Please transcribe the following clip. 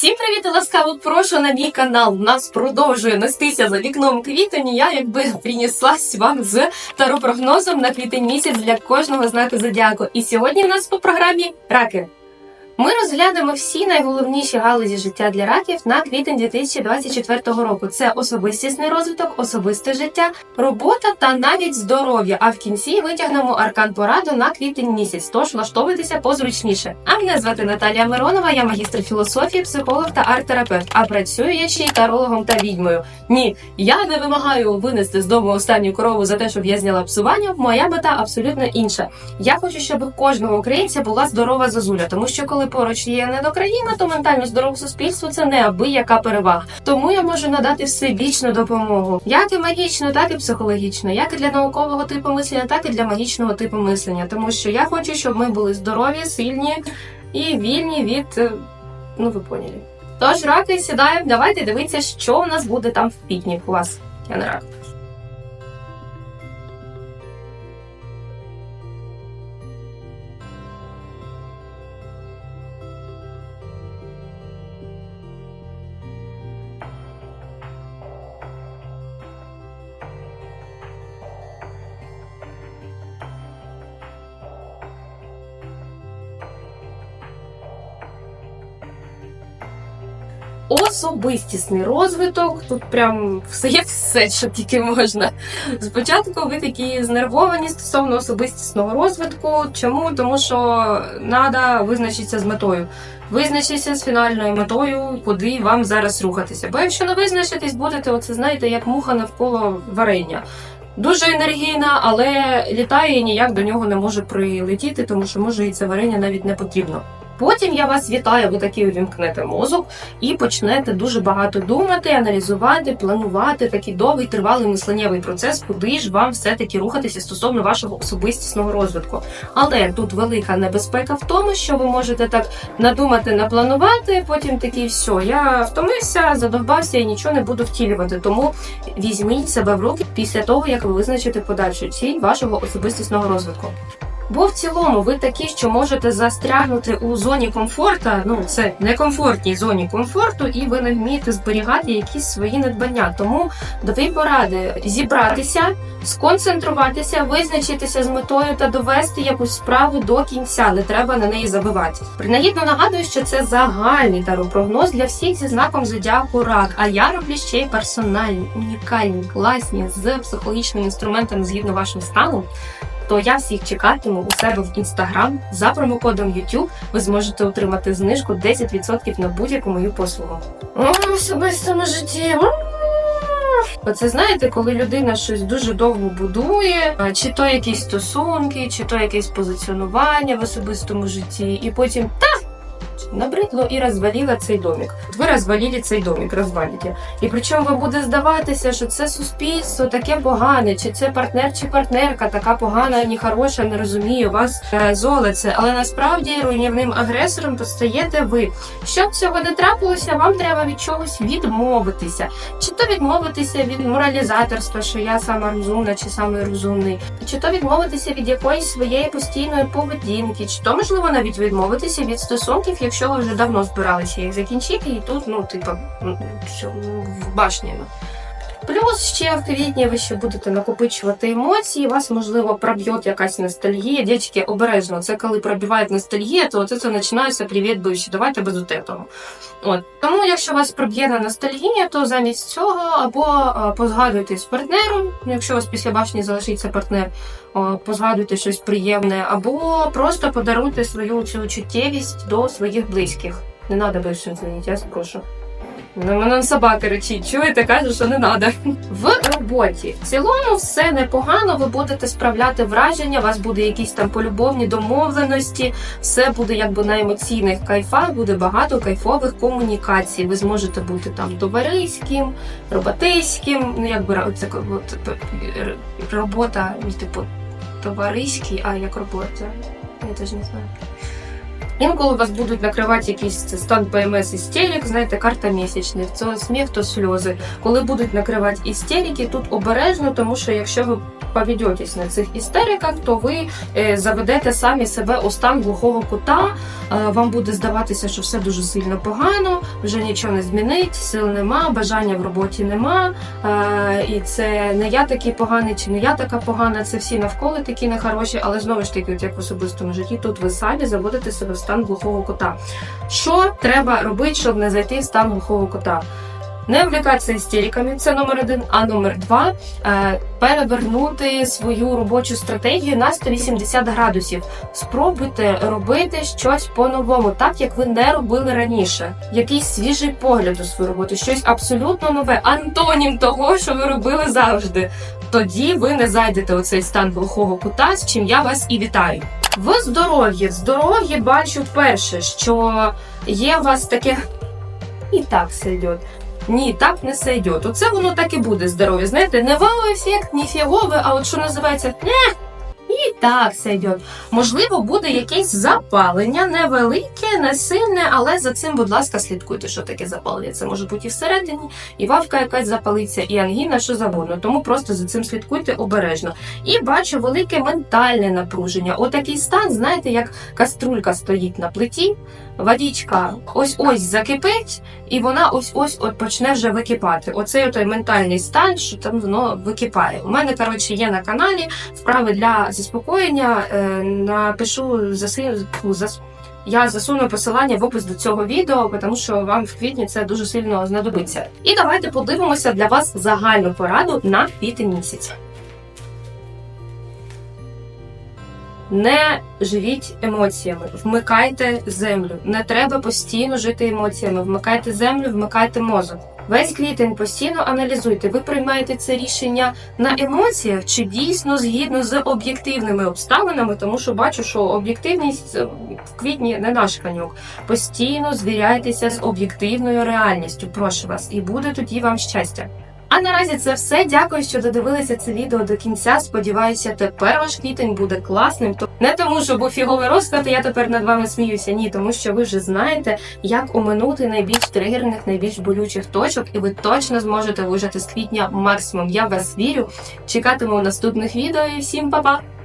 Всім привіт і ласкаво прошу на мій канал. У нас продовжує нестися за вікном квітень. Я якби принеслась вам з таропрогнозом на квітень місяць для кожного знаку зодіаку. І сьогодні в нас по програмі раки. Ми розглянемо всі найголовніші галузі життя для раків на квітень 2024 року. Це особистісний розвиток, особисте життя, робота та навіть здоров'я. А в кінці витягнемо аркан пораду на квітень місяць. Тож влаштовуйтеся позручніше. А мене звати Наталія Миронова, я магістр філософії, психолог та арт-терапевт. А працюю я ще й тарологом та відьмою. Ні, я не вимагаю винести з дому останню корову за те, щоб я зняла псування. Моя мета абсолютно інша. Я хочу, щоб кожного українця була здорова зазуля, тому що коли поруч є недокраїна, то ментально здорове суспільство це неабияка перевага. Тому я можу надати всебічну допомогу, як і магічну, так і психологічну, як і для наукового типу мислення, так і для магічного типу мислення. Тому що я хочу, щоб ми були здорові, сильні і вільні від е, ну ви поняли. Тож раки сідаємо, давайте дивитися, що у нас буде там в пітні у вас. Я не рак. Особистісний розвиток. Тут прям все є все, що тільки можна. Спочатку ви такі знервовані стосовно особистісного розвитку. Чому? Тому що треба визначитися з метою. Визначитися з фінальною метою, куди вам зараз рухатися. Бо якщо не визначитись, будете, оце знаєте, як муха навколо варення. Дуже енергійна, але літає і ніяк до нього не може прилетіти, тому що може і це варення навіть не потрібно. Потім я вас вітаю, ви таки увімкнете мозок і почнете дуже багато думати, аналізувати, планувати такий довгий тривалий мисленнєвий процес, куди ж вам все-таки рухатися стосовно вашого особистісного розвитку. Але тут велика небезпека в тому, що ви можете так надумати, напланувати, потім такий все, я втомився, задовбався і нічого не буду втілювати. Тому візьміть себе в руки після того, як ви визначите подальшу ціль вашого особистісного розвитку. Бо в цілому ви такі, що можете застрягнути у зоні комфорта, ну це некомфортній зоні комфорту, і ви не вмієте зберігати якісь свої надбання. Тому дві поради зібратися, сконцентруватися, визначитися з метою та довести якусь справу до кінця. Не треба на неї забивати. Принагідно нагадую, що це загальний таропрогноз для всіх зі знаком зодіаку рак. А я роблю ще й персональні, унікальні, класні з психологічними інструментами згідно вашим станом то я всіх чекатиму у себе в інстаграм за промокодом YouTube ви зможете отримати знижку 10% на будь-яку мою послугу. В особистому житті. Оце знаєте, коли людина щось дуже довго будує, чи то якісь стосунки, чи то якесь позиціонування в особистому житті, і потім та набридло і розвалила цей домик. От ви розвалили цей домик, розвалите. І причому вам буде здаватися, що це суспільство таке погане, чи це партнер чи партнерка така погана, нехороша, не розуміє вас золоце. Але насправді руйнівним агресором постаєте ви. Щоб цього не трапилося, вам треба від чогось відмовитися. Чи то відмовитися від моралізаторства, що я сама розумна, чи саме розумний, чи то відмовитися від якоїсь своєї постійної поведінки, чи то можливо навіть відмовитися від стосунків, якщо ви вже давно збиралися їх закінчити, і тут, ну, типа, ну, що, ну, в башні. Плюс ще в квітні ви ще будете накопичувати емоції, вас, можливо, проб'є якась ностальгія. Дівчатки, обережно, це коли пробиває ностальгія, то це починається привіт, бивші, давайте без того. От. Тому, якщо вас проб'є на ностальгія, то замість цього або а, позгадуйте з партнером, якщо у вас після башні залишиться партнер, позгадуйте щось приємне, або просто подаруйте свою цю чуттєвість до своїх близьких. Не треба більше дзвонити, я прошу. На мене собака речить, чуєте, каже, що не треба. В роботі в цілому все непогано. Ви будете справляти враження, у вас буде якісь там полюбовні домовленості, все буде якби на емоційних кайфах, буде багато кайфових комунікацій. Ви зможете бути там товариським, роботиським. Ну якби це робота, ну, типу, товариський, а як робота. Я теж не знаю. Інколи вас будуть накривати якийсь стан ПМС істерик, знаєте, карта місячних. Це сміх, то сльози. Коли будуть накривати істерики, тут обережно, тому що якщо ви поведетесь на цих істериках, то ви е, заведете самі себе у стан глухого кута. Е, вам буде здаватися, що все дуже сильно погано, вже нічого не змінить, сил нема, бажання в роботі нема. Е, і це не я такий поганий, чи не я така погана, це всі навколо такі нехороші, але знову ж таки, як в особистому житті, тут ви самі заводите себе в стан глухого кота. Що треба робити, щоб не зайти в стан глухого кота? Не влякатися істериками, це номер один. А номер два е, перевернути свою робочу стратегію на 180 градусів. Спробуйте робити щось по-новому, так як ви не робили раніше. Якийсь свіжий погляд у свою роботу, щось абсолютно нове, антонім того, що ви робили завжди. Тоді ви не зайдете у цей стан глухого кута, з чим я вас і вітаю. В здоров'ї, здоров'ї бачу перше, що є у вас таке і так йде. Ні, так не сойдет. Оце воно так і буде здоров'я. Знаєте, не вау-ефект, не фігове, а от що називається, так сойдет. Можливо, буде якесь запалення, невелике, не сильне, але за цим, будь ласка, слідкуйте, що таке запалення. Це може бути і всередині, і вавка якась запалиться, і ангіна, що завгодно. Тому просто за цим слідкуйте обережно. І бачу велике ментальне напруження. Отакий стан, знаєте, як каструлька стоїть на плиті, водичка ось-ось закипить, і вона ось-ось от почне вже википати. Оцей той ментальний стан, що там воно википає. У мене, коротше, є на каналі вправи для заспокоєння. Е, напишу заси... зас... Я засуну посилання в опис до цього відео, тому що вам в квітні це дуже сильно знадобиться. І давайте подивимося для вас загальну пораду на квітень місяць. Не живіть емоціями, вмикайте землю. Не треба постійно жити емоціями. Вмикайте землю, вмикайте мозок. Весь квітень постійно аналізуйте. Ви приймаєте це рішення на емоціях чи дійсно згідно з об'єктивними обставинами, тому що бачу, що об'єктивність е, в квітні не наш канюк. Постійно звіряйтеся з об'єктивною реальністю. Прошу вас, і буде тоді вам щастя. А наразі це все. Дякую, що додивилися це відео до кінця. Сподіваюся, тепер ваш квітень буде класним. Не тому, що був фіговий розклад, і я тепер над вами сміюся. Ні, тому що ви вже знаєте, як оминути найбільш тригерних, найбільш болючих точок, і ви точно зможете вижити з квітня максимум. Я в вас вірю. Чекатиму наступних відео і всім па-па!